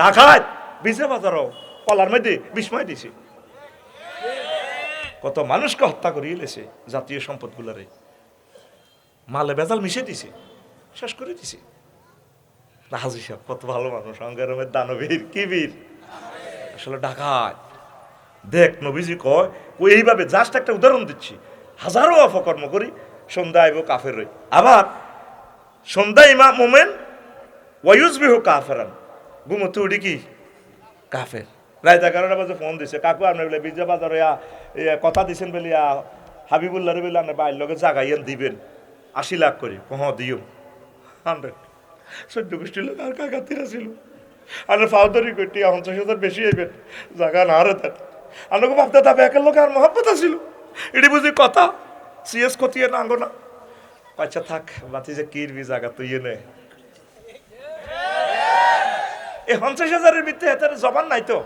ঢাকায় বিজে বাজারও কলার মধ্যে বিস্ময় দিছে। কত মানুষকে হত্যা করিয়ে লেছে জাতীয় সম্পদগুলারে। মালে বেজাল মিশে দিছে, শেষ করে দিছে। রাহাজি সাহেব, কত ভালো মানুষ, অঙ্গারমের দানবীর, কি বীর। আসলে ডাকাত দেখ নবীজি কয় ও এইভাবে জাস্ট একটা উদাহরণ দিচ্ছি। হাজারো অপকর্ম করি, সন্ধ্যা আইব কাফের আবার সন্ধ্যা ইমা মোমেন ওয়ুজ বিহ কাফেরান। ঘুমতে উঠি কি? কাফের। রাত এগারোটা বাজে ফোন দিছে। কাকু আপনি বলে বিজয় বাজার কথা দিছেন বলে, ইয়া, হাবিবুল্লাহ বলে, আপনি বাইর লগে জাগাইয়েন দিবেন। আশি লাখ করে। কহ, দিও। হান্ড্রেড চোদ্দ গোষ্ঠীর লোক আর কাকাতিরা ছিল। আর ফাউদারি করতে পঞ্চাশ হাজার বেশি আইবেন জাগা না রে তার। আমাকে ভাবতে তাবে একের লোক আর মহাব্বত ছিল এটি বুঝি কথা। সিএস খতিয়ে না আঙ্গো না আচ্ছা থাক বাতি যে কিরবি জাগা তুই নে। এই পঞ্চাশ হাজারের ভিত্তি এত জবান নাই তো।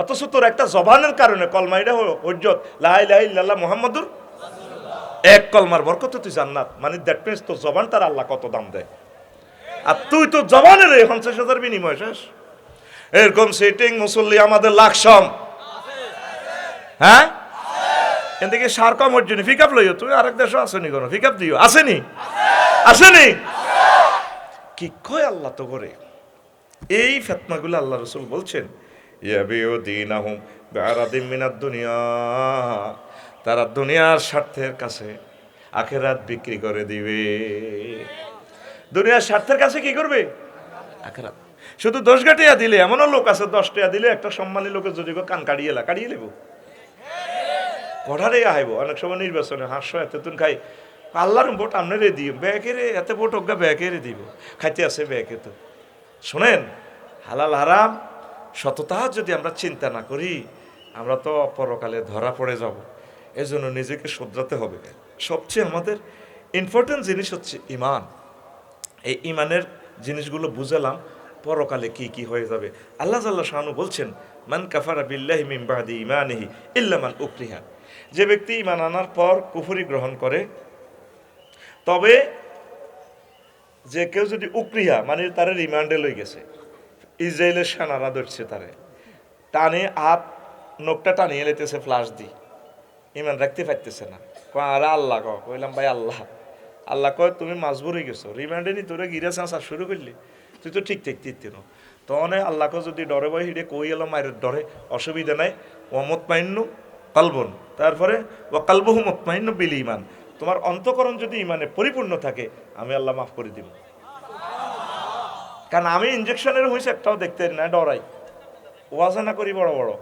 অথচ তোর একটা জবানের কারণে কলমাইটা হজ্জত লাই লাই লাল্লাহ মোহাম্মদুর এক কলমার বরকত তুই জান্নাত। মানে দ্যাট মিনস তোর জবান তার আল্লাহ কত দাম দেয়। আর তুই তো জবানের এই পঞ্চাশ হাজার বিনিময় শেষ। এরকম সিটিং মুসল্লি আমাদের লাকসম। হ্যাঁ? এদিকে সার কম অর্জুন পিক আপ লইও। তুমি আরেক দেশও আসেনি কোনো? পিক আপ দিও। আসেনি? আসেনি? কি কয় আল্লাহ তো করে এই ফেতনাগুলো আল্লাহ রসুল বলছেন দিন দুনিয়া। তারা দুনিয়ার স্বার্থের কাছে আখেরাত বিক্রি করে দিবে। দুনিয়ার স্বার্থের কাছে কি করবে? আখেরাত। শুধু দশ গাটিয়া দিলে, এমনও লোক আছে, দশ টাকা দিলে একটা সম্মানী লোকের যদি কান কাড়িয়ে এলা কাড়িয়ে নেব কঠারে আইব অনেক সময় নির্বাচনে হাস্য এত তুন খাই, আল্লাহর ভোট আপনারে দিও ব্যাকেরে, এত ভোট অজ্ঞা ব্যাকেরে দিব, খাইতে আছে ব্যাকে তো শোনেন, হালাল হারাম, সততা যদি আমরা চিন্তা না করি, আমরা তো পরকালে ধরা পড়ে যাব। এজন্য নিজেকে শুধরাতে হবে। সবচেয়ে আমাদের ইম্পর্টেন্ট জিনিস হচ্ছে ইমান। এই ইমানের জিনিসগুলো বুঝালাম, পরকালে কি কি হয়ে যাবে। আল্লাহ জাল্লাহ শাহানু বলছেন, মান কাফারা বিল্লাহি বাদি ইমানিহি ইল্লা উকরিহা। যে ব্যক্তি ইমান আনার পর কুফুরি গ্রহণ করে, তবে যে কেউ যদি উকরিহা মানে তারা রিমান্ডে লই গেছে, ইসরায়েলের সেনারা ধরছে তারে, টানে হাত নখটা টানিয়ে লেতেছে ফ্লাশ দি। ইমান রাখতে পারতেছে না। আরে আল্লাহ ক? কইলাম, ভাই আল্লাহ। আল্লাহ কয়, তুমি মাজবুর হয়ে গেছো, রিমান্ডে নি, তোরে গিরা চাঁচা শুরু করলি। তুই তো ঠিক ঠিক তিন তখন আল্লাহকে যদি ডরে বই হিডে কই এলো মায়ের ডরে, অসুবিধা নাই। ওমত মাইন্য কালবন। তারপরে ও কালবহু মতমাইন্য বিলি ইমান তোমার অন্তকরণ যদি ইমানে পরিপূর্ণ থাকে, আমি আল্লাহ মাফ করে দিব। কারণ আমি ইঞ্জেকশনের হয়েছে একটাও দেখতে না ডরাই ওয়াজা করি বড় বড়।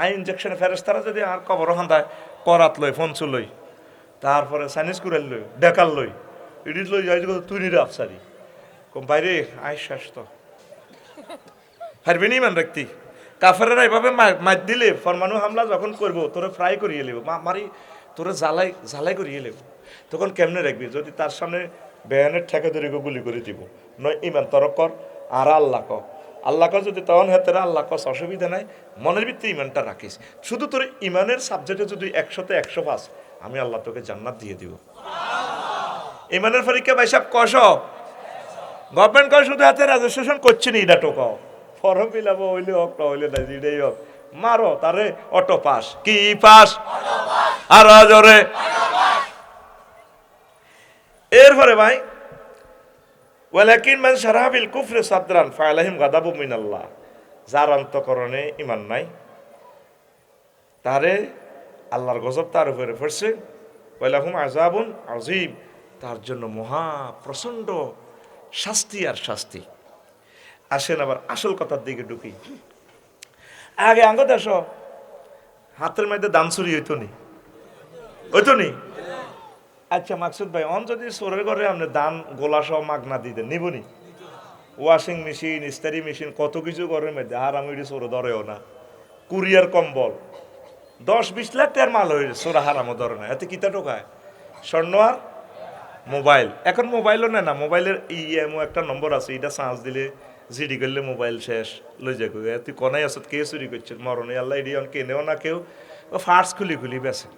আই ইঞ্জেকশনে ফেরেস্তারা যদি আর কবর হান্দায়, করাত লই ফোনচু লই, তারপরে চাইনিজ কুড়াল লই, ডেকাল লই, ইডিট লই যাই তুই আফসারি। কম বাইরে আই শেষ তো। হারবি নি ইমান রাখতি। কাফেরেরা এভাবে মার দিলে, ফরমানু হামলা যখন করব, তোরে ফ্রাই করিয়ে নেব মারি তোরে জ্বালাই জ্বালাই করিয়ে নেব তখন কেমনে রাখবি? যদি তার সামনে বেয়ানের ঠেকে ধরে গুলি করে দিব। নয়, ইমান তরক কর, আর আল্লাহ ক আল্লাহ কর যদি তখন হাতেরা আল্লাহ কস, অসুবিধা নাই। মনের ভিত্তি ইমানটা রাখিস। শুধু তোর ইমানের সাবজেক্টে যদি একশোতে একশো পাস, আমি আল্লাহ তোকে জান্নাত দিয়ে দিব। ইমানের পরীক্ষা ভাই সাহেব কস। গভর্নমেন্ট কয়, শুধু হাতে রেজিস্ট্রেশন করছে নি এটা টোকাও ফর্ম ফিল আপ হইলে হোক না হইলে না, যেটাই হোক। মারো, তারে, অটো পাস। কি পাস? আর এরপরে ভাই সাদরান যার অন্তকরণে ইমান নাই, তারে আল্লাহর গজব তার উপরে পড়ছে। আজাবুন আজিম তার জন্য মহা প্রচণ্ড শাস্তি আর শাস্তি। আসেন আবার আসল কথার দিকে ঢুকি। আগে আঙ্গ দেশ হাতের মধ্যে দান চুরি হইতো নি। হইতো নি আচ্ছা মাকসুদ ভাই, অন যদি সোরের ঘরে আপনি দান, গোলা সহ মাগনা দিতেন, নিবনি? ওয়াশিং মেশিন ইস্তারি মেশিন কত কিছু ঘরের মধ্যে। আর আমি সোরে ধরেও না। কুরিয়ার কম্বল। দশ বিশ লাখ টাকার মাল হয়ে সোরা হারামও ধরে না। এতে কিতা টোকায় স্বর্ণ আর মোবাইল। এখন মোবাইলও নেয় না। মোবাইলের ইএমও একটা নম্বর আছে, এটা চার্জ দিলে জিডি করলে মোবাইল শেষ, লই যাক তুই কনাই আসত কে চুরি করছে? মরণে আল্লাহ এডি কেনেও না কেউ ফার্স খুলি খুলি বেছে।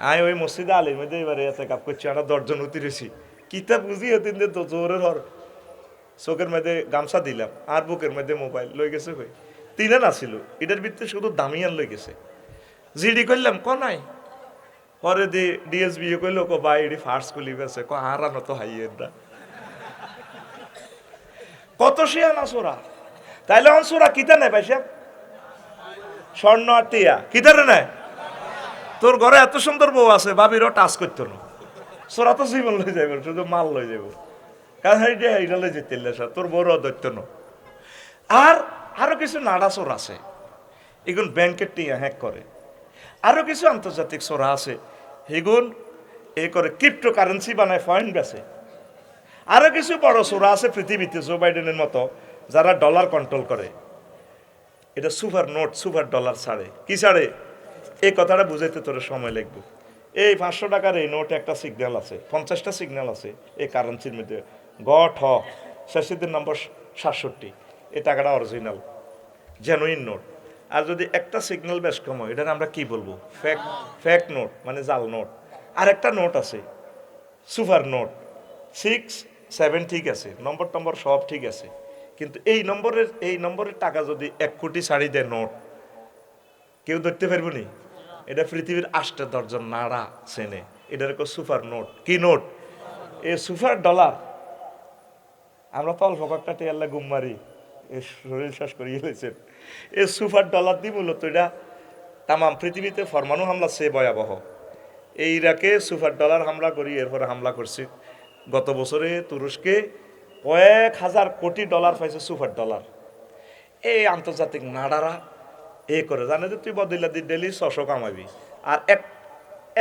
আয় ওই মসজিদে আলির মধ্যে এবারে এতে কাপ করছি আমরা দশজন উতিরেছি কিতাব বুঝি হতিন তো জোরের হর। চোখের মধ্যে গামছা দিলাম, আর বুকের মধ্যে মোবাইল লই গেছে কই? তিনে না ছিল এটার ভিতরে শুধু দামিয়ান লই গেছে। জিডি করলাম ক নাই? পরে দি ডিএসবি কইলো, কো ভাই এটি ফার্স্ট কুলি গেছে ক হারানো তো হাইয়ের না কত শিয়ানা সোরা? তাইলে অন সোরা কিতা নেয় পয়সা স্বর্ণ আর টিয়া কিতারে নেয় তোর ঘরে এত সুন্দর বউ আছে, বাবিরও টাচ করতো না। সোরা তো জীবন লই যাইব, শুধু মাল লই যাব কারণ এইটা এইটা লই যেতে তোর বড় দৈত্য ন। আর আরও কিছু নাড়া চোর আছে, এগুন ব্যাংকের টিয়া হ্যাক করে। আরও কিছু আন্তর্জাতিক চোরা আছে, এগুন এ করে ক্রিপ্টো কারেন্সি বানায় ফয়েন বেছে আরও কিছু বড় চোরা আছে পৃথিবীতে জো বাইডেনের মতো, যারা ডলার কন্ট্রোল করে। এটা সুপার নোট সুপার ডলার ছাড়ে। কি ছাড়ে? এই কথাটা বুঝাইতে তোর সময় লাগবে। এই পাঁচশো টাকার এই নোটে একটা সিগন্যাল আছে, পঞ্চাশটা সিগন্যাল আছে, এই কারেন্সির মধ্যে। গ, ঠ শেষের নম্বর সাতষট্টি, এই টাকাটা অরিজিনাল জেনুইন নোট আর যদি একটা সিগন্যাল বেশ কম হয় এটার আমরা কি বলব? ফেক ফেক নোট মানে জাল নোট আর একটা নোট আছে সুপার নোট সিক্স সেভেন ঠিক আছে নম্বর টম্বর সব ঠিক আছে। কিন্তু এই নম্বরের এই নম্বরের টাকা যদি এক কোটি শাড়ি দেয় নোট কেউ ধরতে পারব নি? এটা পৃথিবীর আষ্টে দশজন নাড়া চেনে। এটার সুপার নোট। কি নোট? এ সুপার ডলার। আমরা তো অল্প কয়েকটা টেয়াল্লা গুম মারি। এ শরীর শ্বাস করিয়ে ফেলেছেন এ সুপার ডলার দিয়ে মূলত এটা তামাম পৃথিবীতে ফরমানু হামলা সে ভয়াবহ। এই ইরাকে সুপার ডলার হামলা করি, এরপরে হামলা করছি। গত বছরে তুরস্কে কয়েক হাজার কোটি ডলার পাইছে সুপার ডলার। এই আন্তর্জাতিক নাডারা এ করে, জানে যে তুই বদিল্লা দি ডেলি ছশো কামাবি। আর এক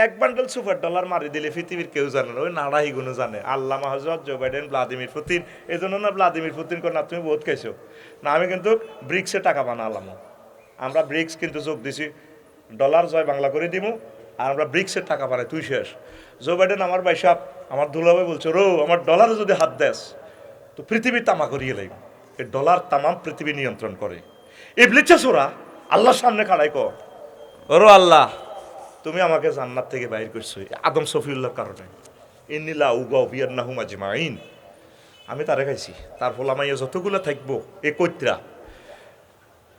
এক বান্ডেল সুপার ডলার মারি দিলে পৃথিবীর কেউ জানে না, ওই নাড়া হিগুনো জানে। আল্লাহ মাহজত জো বাইডেন, ভ্লাদিমির পুতিন, এই জন্য না ভ্লাদিমির পুতিন করে না, তুমি বহুত খাইছো। না, আমি কিন্তু ব্রিক্সে টাকা বানালাম। আমরা ব্রিক্স কিন্তু যোগ দিছি, ডলার জয় বাংলা করে দিমু, আর আমরা ব্রিক্সের টাকা বানাই, তুই শেষ। জো বাইডেন আমার বাইসাব আমার দুলাভাই বলছে, রো, আমার ডলারে যদি হাত দেস, তো পৃথিবী তামা করিয়ে লাইব এই ডলার তামাম পৃথিবী নিয়ন্ত্রণ করে। ইবলিচ্ছে সোরা আল্লাহর সামনে খাড়াই কর ওরো আল্লাহ, তুমি আমাকে জান্নাত থেকে বাইর করছ আদম সফিউল্লাহর কারণে। ইন্নিলা উগা বিয়ার না হুমা জিমাইন আমি তারে খাইছি তার ফলে আমার যতগুলো থাকব, এ কৈত্রা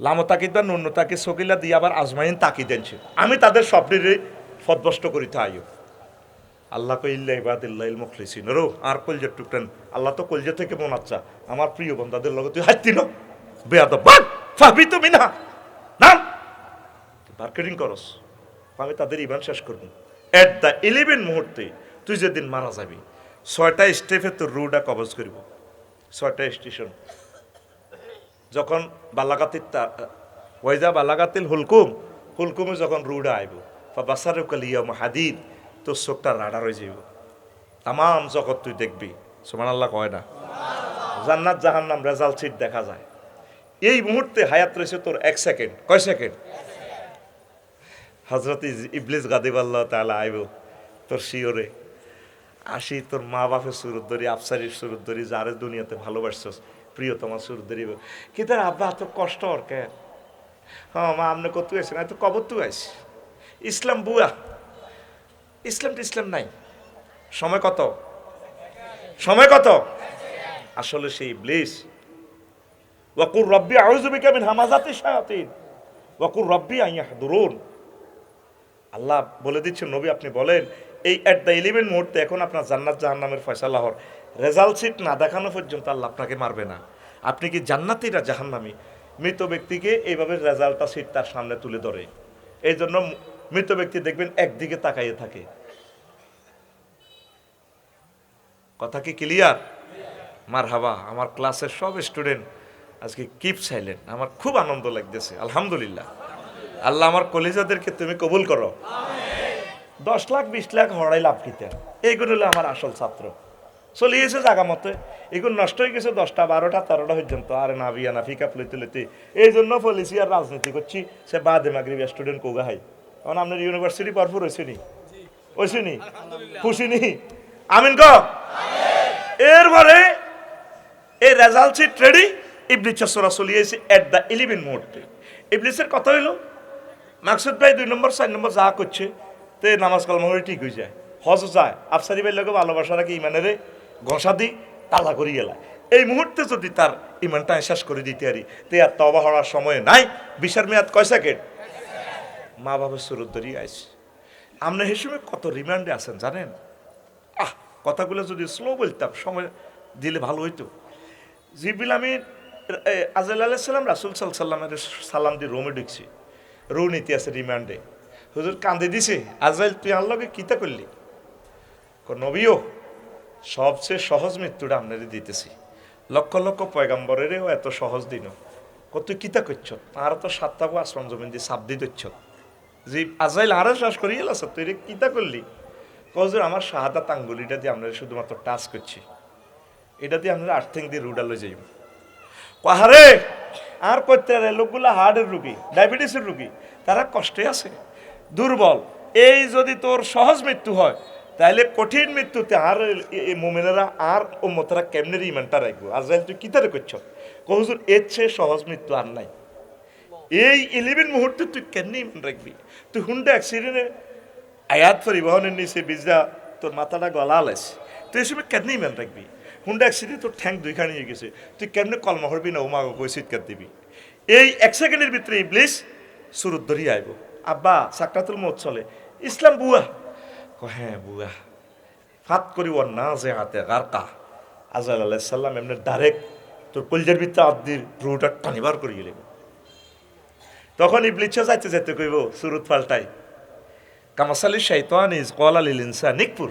লামো তাকিদ নুন্য তাকে সকিলা দিয়ে আবার আজমাইন তাকি দেনছে আমি তাদের স্বপ্নের ফদবষ্ট করিতে আয়ো আল্লাহ কইল্লা ইবাদিল্লাহ মুখলিসিন। রো আর কলজের টুকটান। আল্লাহ তো কলজে থেকে মনাচ্ছা আমার প্রিয় বন্ধাদের লগে তুই হাত দিন বেয়াদ ফাবি তুমি না নাম? মার্কেটিং করস। আমি তাদের ইমান শেষ করব। এট দ্য ইলেভেন মুহূর্তে তুই যেদিন মারা যাবি, ছয়টা স্টেপে তোর রুটা কবজ করব। ছয়টা স্টেশন যখন বালাগাতির ওয়াইজা বালাগাতিল হুলকুম, হুলকুমে যখন রুডা আইব বা বাসার কালিয়াম হাদিদ, তোর চোখটা রাডার হয়ে যাইব। তাম জগৎ তুই দেখবি। সুমান আল্লাহ কয় না? জান্নাত জাহান্নাম রেজাল্ট সিট দেখা যায়। এই মুহূর্তে হায়াত রয়েছে তোর এক সেকেন্ড। কয় সেকেন্ড? হজরত ইবলিস গাদিবাল্লাহ তাহলে আইব, তোর শিওরে। আসি তোর মা বাপের সুরত ধরি, আফসারির সুরত ধরি, যারে দুনিয়াতে ভালোবাসছস, প্রিয়তমা সুরত ধরি। কি তার আব্বা এত কষ্ট ওর কে? হ্যাঁ মা আপনি কত আছেন এত কবর তু আইস ইসলাম বুয়া। ইসলাম তো ইসলাম নাই। সময় কত? সময় কত? আসলে সেই ইবলিস ওয়াকুর রব্বি আউযুবিকা মিন হামাজাতি শায়াতিন। ওয়াকুর রব্বি আইয়াহদুরুন আল্লাহ বলে দিচ্ছে নবী আপনি বলেন, এই অ্যাট দ্য ইলেভেন মুহূর্তে এখন আপনার জান্নাত জাহান্নামের ফয়সালা হওয়ার রেজাল্ট সিট না দেখানো পর্যন্ত আল্লাহ আপনাকে মারবে না। আপনি কি জান্নাতিরা জাহান্নামি? মৃত ব্যক্তিকে এইভাবে রেজাল্টটা সিট তার সামনে তুলে ধরে। এই জন্য মৃত ব্যক্তি দেখবেন একদিকে তাকাইয়ে থাকে। কথা কি ক্লিয়ার মার হাবা আমার ক্লাসের সব স্টুডেন্ট আজকে কিপ সাইলেন্ট আমার খুব আনন্দ লাগতেছে আলহামদুলিল্লাহ। আল্লাহ আমার কলিজাদেরকে তুমি কবুল করো। দশ লাখ বিশ লাখ হড়াই লাভ কিতেন এইগুলো হলো আমার আসল ছাত্র। চলে গেছে জাগা মতে। এগুলো নষ্ট হয়ে গেছে দশটা বারোটা তেরোটা পর্যন্ত। আর না বিয়া না ফিকা লইতে লইতে এই জন্য পলিসি আর রাজনীতি করছি। সে বাদে মাগরিব স্টুডেন্ট কোগা হাই কারণ আপনার ইউনিভার্সিটি ভরপুর হয়েছে নি? হয়েছে নি? খুশি নি? আমিন ক এরপরে এই রেজাল্ট সিট রেডি ইবলিসের সোরা চলিয়েছে এট দ্য ইলেভেন মুহূর্তে। ইবলিসের কথা হইল, মাকসুদ ভাই দুই নম্বর, চার নম্বর যা করছে, তে নামাজ কালমা হয়ে ঠিক হয়ে যায়। হজ যায়। আফসারি ভাই লোক ভালোবাসা রাখি, ইমানের ঘষা দি, তালা করি গেলায় এই মুহূর্তে যদি তার ইমানটা শেষ করে দিতে পারি, তে আর তবা হওয়ার সময় নাই। বিশার মেয়াদ কয় সেকেন্ড মা ধরিয়ে আইস আপনি হিসেবে কত রিমান্ডে আছেন জানেন? আহ, কথাগুলো যদি স্লো বলতাম, সময় দিলে ভালো হইতো। জিবিল আমি আজাল আলাইসাল্লাম রাসুল সাল সাল্লামের সালাম দিয়ে রোমে ঢুকছি। রো নীতি আছে রিমান্ডে। হুজুর কান্দে দিছে আজরাইল তুই আল্লাহকে কিতা করলি? নবীও, সবচেয়ে সহজ মৃত্যুটা আপনাদের দিতেছি। লক্ষ লক্ষ পয়গাম্বরেরও এত সহজ দিন কত কিতা করছ? আর তো সাতটা গো আসমান জমিন দিয়ে সাপ দিয়ে দিচ্ছ যে আজাইল আরও শ্বাস করিয়ে এলাস তুই রে কিতা করলি? কজুর আমার শাহাদাত আঙ্গুলিটা দিয়ে আমরা শুধুমাত্র টাচ করছি। এটা দিয়ে আমরা আর্থিং দিয়ে রুডালে যাইব। কাহারে আর করতে রে, লোকগুলা হার্টের রুগী, ডায়াবেটিসের রুগী, তারা কষ্টে আছে, দুর্বল। এই যদি তোর সহজ মৃত্যু হয় তাহলে কঠিন মৃত্যুতে আর মোমেনেরা আর ও মতরা কেমনের ইমানটা রাখব আজরাইল, তুই কিতারে করছ কহুজুর এর চেয়ে সহজ মৃত্যু আর নাই। এই ইলেভেন মুহূর্তে তুই কেমনি ইমান রাখবি? তুই হুন্ডা অ্যাক্সিডেন্টে আয়াত পরিবহনের নিচে বিজা তোর মাথাটা গলা আলাইছে তুই এসবে কেমনি ইমান রাখবি? হুন্ডা অ্যাক্সিডেন্ট তোর ঠ্যাং দুইখানি হয়ে গেছে। তুই কেমনে কলমা হরবি না উমা কই চিৎকার দিবি? এই এক সেকেন্ডের ভিতরে ইবলিস সুরত ধরিয়ে আইব। আব্বা, সাকরাতুল মত চলে। ইসলাম বুয়া। ক হ্যাঁ বুয়া। ফাত করি ওর না যে হাতে গারকা। আজাল আলাইসাল্লাম এমনি ডাইরেক্ট তোর কলজার ভিতরে আদির রুটা টানিবার করে গেলে তখন ইবলিচ্ছা যাইতে যাইতে কইব, সুরত পাল্টাই। কামাসালি শাইতান ইজ কলা লিল ইনসান নিকপুর।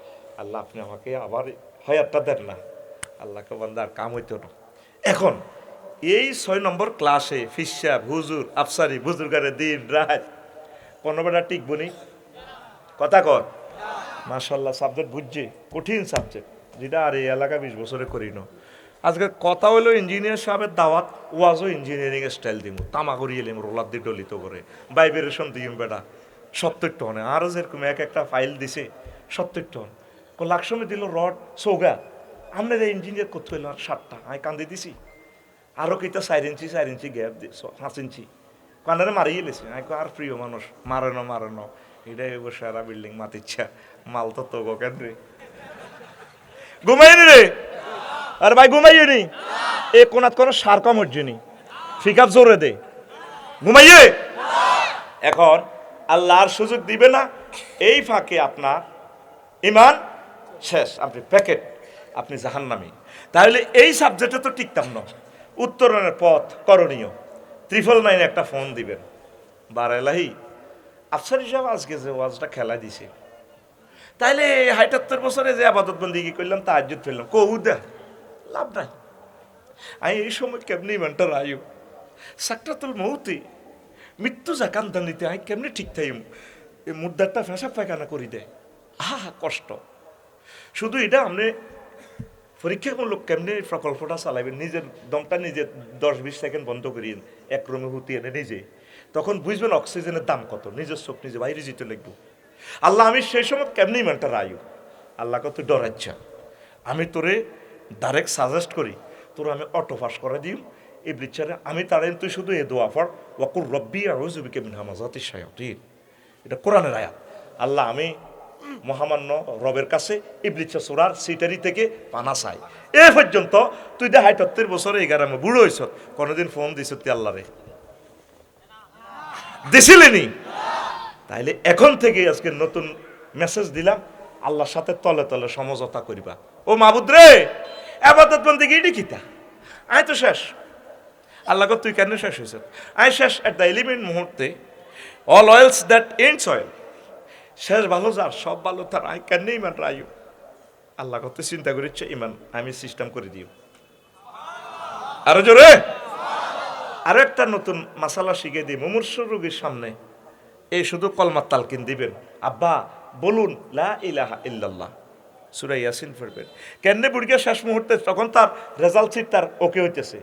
আল্লাহ আপনি আমাকে আবার হয়াতটা দেন না। আল্লাহকে বান্দার কাম হইতো না এখন, এই ছয় নম্বর ক্লাসে ফিসা, হুজুর, আফসারি, বুজুর্গারে দিন কোনো বেটা টিকবো নি? কথা কর। মাশাল্লাহ সাবজেক্ট বুঝছি, কঠিন সাবজেক্ট যেটা আর এই এলাকা বিশ বছরে করি না। আজকে কথা হলো ইঞ্জিনিয়ার সাহেবের দাওয়াত, ওয়াজও ইঞ্জিনিয়ারিং স্টাইল দিমু। তামা করিয়ে এলিম, রোলার দিয়ে ডলিত করে। ভাইব্রেশন দিম বেটা। সত্তর টনে। আরও যেরকম এক একটা ফাইল দিছে, সত্তর টন। লাকসমে দিল রড, সৌগা। আমরা ইঞ্জিনিয়ার করতে হইল সাতটা। আমি কান্দি দিছি। আরও কিতা চার ইঞ্চি চার ইঞ্চি গ্যাপ পাঁচ ইঞ্চি। কান্দারে মারিয়ে লেছি আমি আর প্রিয় মানুষ। মারে না মারে না এটাই হইব সারা বিল্ডিং মাতিচ্ছা মাল তো তো গো কেন রে? ঘুমাইনি রে? আরে ভাই ঘুমাইয়ে নি এ কোনাত কোনো সার কম হচ্ছে নি। ফিকাপ জোরে দে। ঘুমাইয়ে? এখন আল্লাহর সুযোগ দিবে না। এই ফাঁকে আপনার ইমান শেষ, আপনি প্যাকেট, আপনি জাহান্নামি। তাহলে এই সাবজেক্টে তো টিকতাম না উত্তরণের পথ করণীয়। ত্রিফল নাইনে একটা ফোন দিবেন। বারেলাহি আফসার হিসাবে আজকে যে ওয়াজটা খেলা দিছে। তাইলে হাইটাত্তর বছরে যে আবাদত বন্দি কি করলাম তা আজ্জত ফেললাম কৌ দে লাভ নাই। আমি এই সময় কেমনি ইমানটা রায়ু সাকরাতুল মৌতি মৃত্যু জাকান্ত নিতে আমি কেমনি ঠিক থাই এই মুদ্রাটা ফেঁসা পায়খানা করি দেয় আহা, কষ্ট। শুধু এটা আপনি পরীক্ষামূলক কেমনি প্রকল্পটা চালাবেন নিজের দমটা নিজে দশ বিশ সেকেন্ড বন্ধ করিয়ে এক রুমে হুতি এনে নিজে। তখন বুঝবেন অক্সিজেনের দাম কত নিজের চোখ নিজে বাইরে যেতে লাগবে। আল্লাহ, আমি সেই সময় কেমনি ইমানটা রায়ু? আল্লাহ কত ডরাচ্ছা আমি তোরে ডাইরেক্ট সাজেস্ট করি, তোর আমি অটো পাস করে দিই এই বিচারে আমি তার তুই শুধু এ দোয়া ফর ওয়াকুর রব্বি আর রোজবিকে মিন হামাজাতি শায়াতিন। এটা কোরআনের আয়াত। আল্লাহ, আমি মহামান্য রবের কাছে ইবলিচ্ছা সোরার সিটারি থেকে পানা চাই। এ পর্যন্ত তুই দে হাইটাত্তর বছরে এগারো আমি বুড়ো হয়েছ কোনোদিন ফোন দিছ তুই আল্লাহ রে দিছিলেনি তাইলে এখন থেকে আজকে নতুন মেসেজ দিলাম, আল্লাহর সাথে তলে তলে সমঝোতা করিবা। ও মাবুদ আবাদত বন্দী গিয়ে কিতা আয় তো শেষ। আল্লাহ তুই কেন শেষ হয়েছ আয় শেষ এট দ্য এলিমেন্ট মুহূর্তে। All oils that ends oil শেষ ভালো যার, সব ভালো তার। আই কেন ইমান রায়ু? আল্লাহ কত চিন্তা করিচ্ছে? ইমান, আমি সিস্টেম করে দিও। আরও জোরে? আরও একটা নতুন মাসালা শিখে দিই। মুমূর্ষ রোগীর সামনে। এই শুধু কলমার তালকিন দিবেন। আব্বা, বলুন, লা ইলাহা ইল্লাল্লাহ। সুরা ইয়াসিন পড়বেন। কেন বুড়িকে শেষ মুহূর্তে তখন তার রেজাল্ট সিট তার ওকে হইতেছে।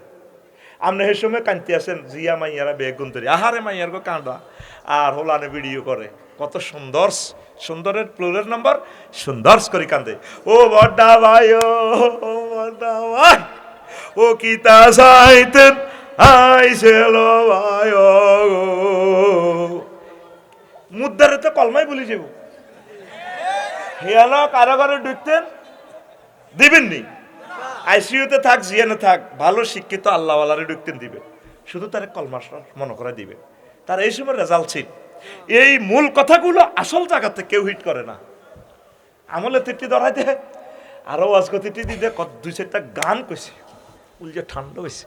আপনি সেই সময় কান্তি আছেন জিয়া মাইয়ারা বেগুন তৈরি আহারে মাইয়ার গো কাঁদা। আর হোলানে ভিডিও করে। কত সুন্দর, সুন্দরের প্লুরের নাম্বার সুন্দর করে কান্দে। ও বড্ডা ভাই, ও বড্ডা ভাই, ও কিতা সাইতেন আইসেল ভাই, ও মুদ্দারে তো কলমাই বলি যাব। হিয়ানো কারাগারে ঢুকতেন, দিবেননি। আইসিইউতে থাক, জিয়ানে থাক, ভালো শিক্ষিত আল্লাহওয়ালারে ঢুকতেন দিবে শুধু তার কলমাস মনে করে দিবে তার এই সময় রেজাল্ট ছিল। এই মূল কথাগুলো আসল জায়গাতে কেউ হিট করে না। আমলে তিটি ধরাইতে আরও আজকে তিটি দিতে দুই চারটা গান কইছে উল যে ঠান্ডা হয়েছে